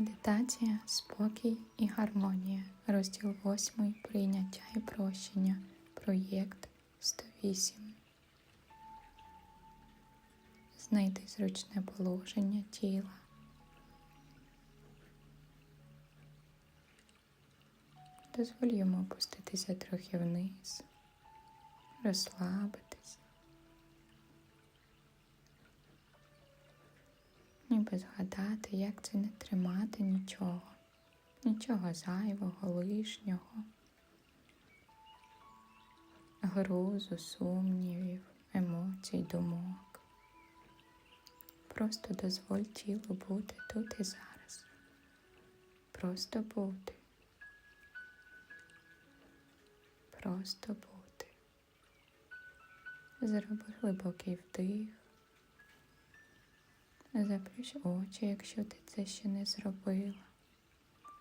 Медитація, спокій і гармонія. Розділ 8. Прийняття і прощення. Проєкт 108. Знайди зручне положення тіла. Дозволь йому опуститися трохи вниз, розслабитись. Ніби згадати, як це не тримати нічого, нічого зайвого, лишнього, грузу, сумнівів, емоцій, думок. Просто дозволь тілу бути тут і зараз. Просто бути. Просто бути. Зроби глибокий вдих. Заплющ очі, якщо ти це ще не зробила.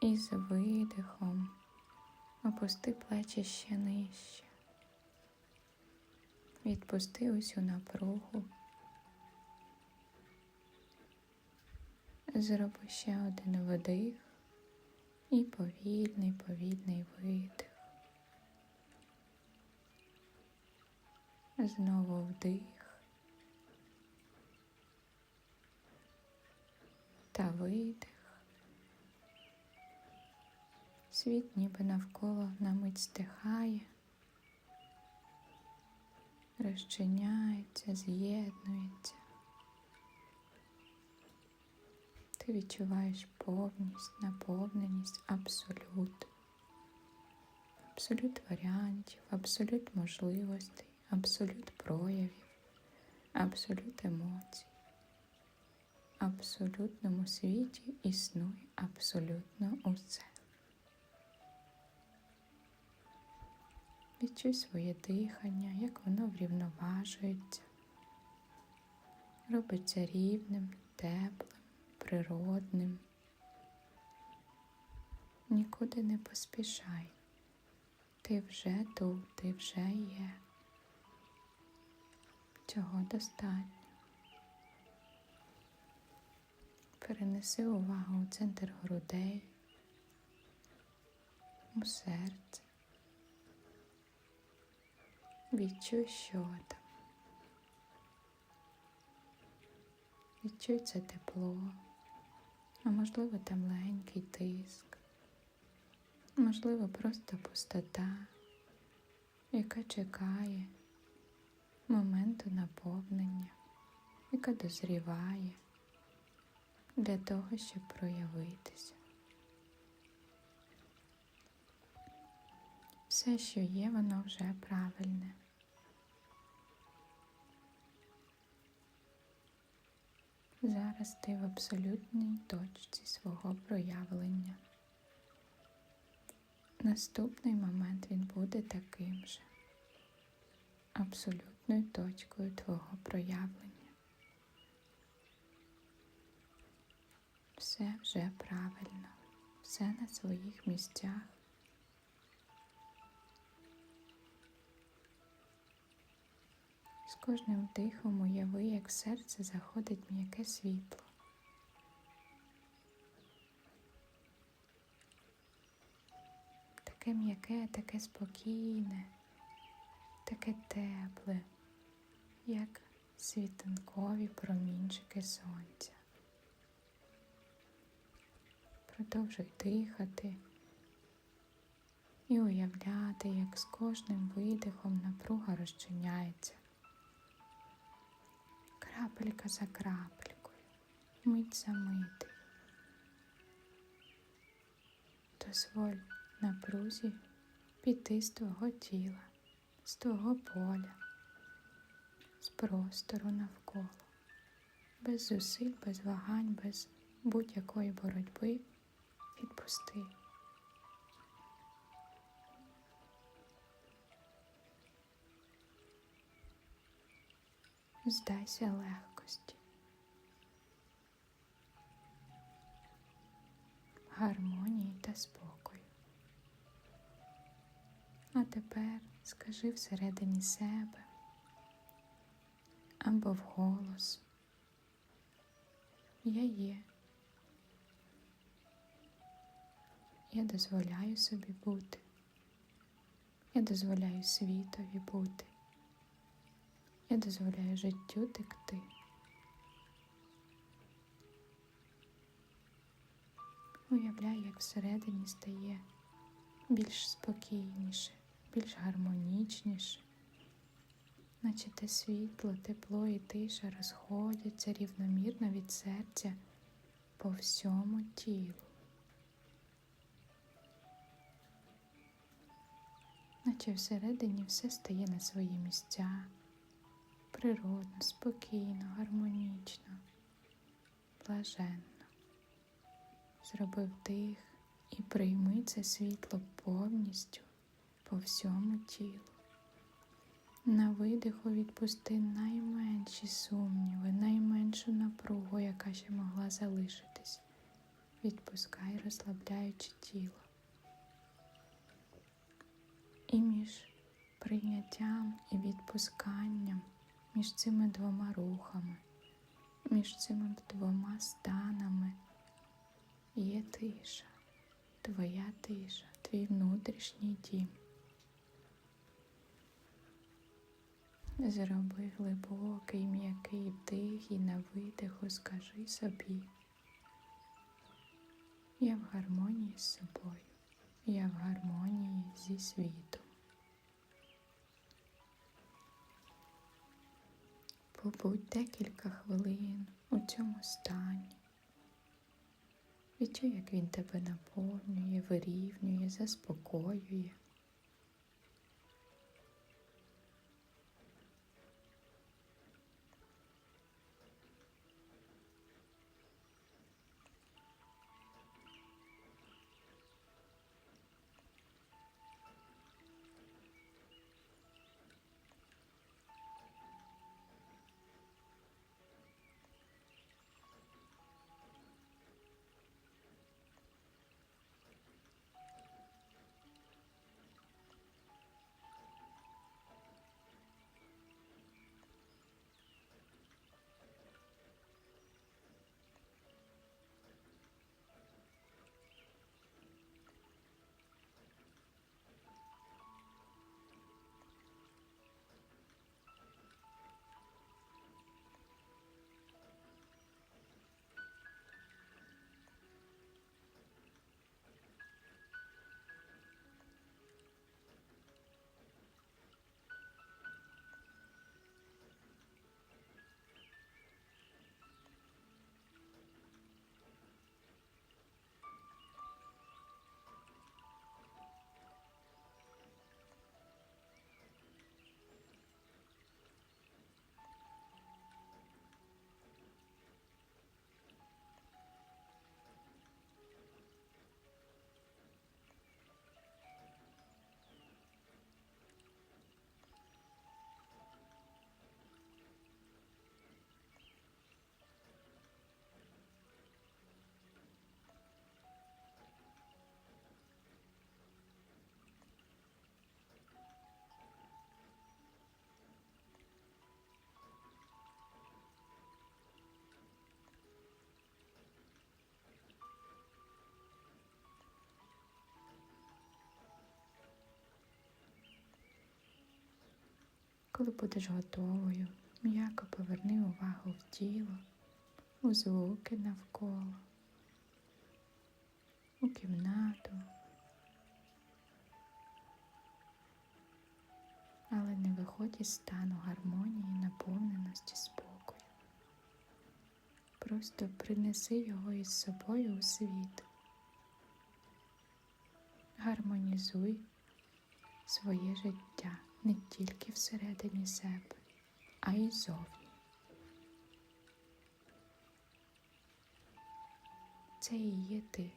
І з видихом опусти плечі ще нижче. Відпусти усю напругу. Зроби ще один вдих і повільний, повільний видих. Знову вдих. Та видих. Світ ніби навколо на мить стихає, розчиняється, з'єднується. Ти відчуваєш повність, наповненість, абсолют, абсолют варіантів, абсолют можливостей, абсолют проявів, абсолют емоцій абсолютному світі існує абсолютно усе. Відчуй своє дихання, як воно врівноважується, робиться рівним, теплим, природним. Нікуди не поспішай. Ти вже тут, ти вже є. Цього достатньо. Перенеси увагу у центр грудей, у серце. Відчуй, що там. Відчуй це тепло, а можливо там легенький тиск, можливо, просто пустота, яка чекає моменту наповнення, яка дозріває для того, щоб проявитися. Все, що є, воно вже правильне. Зараз ти в абсолютній точці свого проявлення. Наступний момент він буде таким же, абсолютною точкою твого проявлення. Все вже правильно, все на своїх місцях. З кожним дихом уяви, як в серце заходить м'яке світло. Таке м'яке, таке спокійне, таке тепле, як світанкові промінчики сонця. Продовжуй дихати і уявляти, як з кожним видихом напруга розчиняється. Крапелька за крапелькою, мить за мити. Дозволь напрузі піти з твого тіла, з твого поля, з простору навколо, без зусиль, без вагань, без будь-якої боротьби відпусти. Здайся легкості, гармонії та спокою. А тепер скажи всередині себе або вголос. Я є. Я дозволяю собі бути. Я дозволяю світові бути. Я дозволяю життю текти. Уявляю, як всередині стає більш спокійніше, більш гармонічніше, наче те світло, тепло і тиша розходяться рівномірно від серця по всьому тілу. Наче всередині все стає на свої місця, природно, спокійно, гармонічно, блаженно. Зроби вдих і прийми це світло повністю по всьому тілу. На видиху відпусти найменші сумніви, найменшу напругу, яка ще могла залишитись. Відпускай, розслабляючи тіло. І між прийняттям і відпусканням, між цими двома рухами, між цими двома станами є тиша, твоя тиша, твій внутрішній дім. Зроби глибокий м'який вдих і на видиху скажи собі. Я в гармонії з собою, я в гармонії зі світом. Побудь декілька хвилин у цьому стані. Відчуй, як він тебе наповнює, вирівнює, заспокоює. Коли будеш готовою, м'яко поверни увагу в тіло, у звуки навколо, у кімнату. Але не виходь із стану гармонії, наповненості спокою. Просто принеси його із собою у світ. Гармонізуй своє життя не тільки всередині себе, а й зовні. Це і є ти,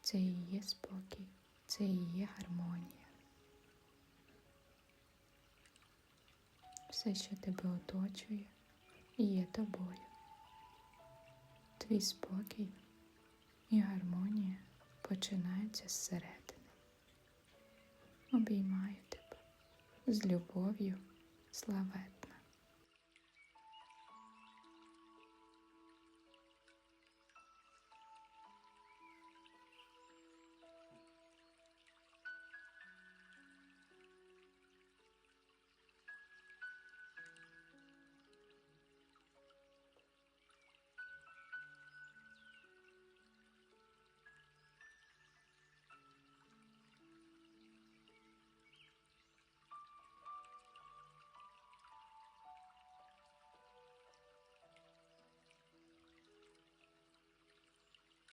це і є спокій, це і є гармонія. Все, що тебе оточує, є тобою. Твій спокій і гармонія починаються зсередини. Обіймаю тебе з любов'ю, славету.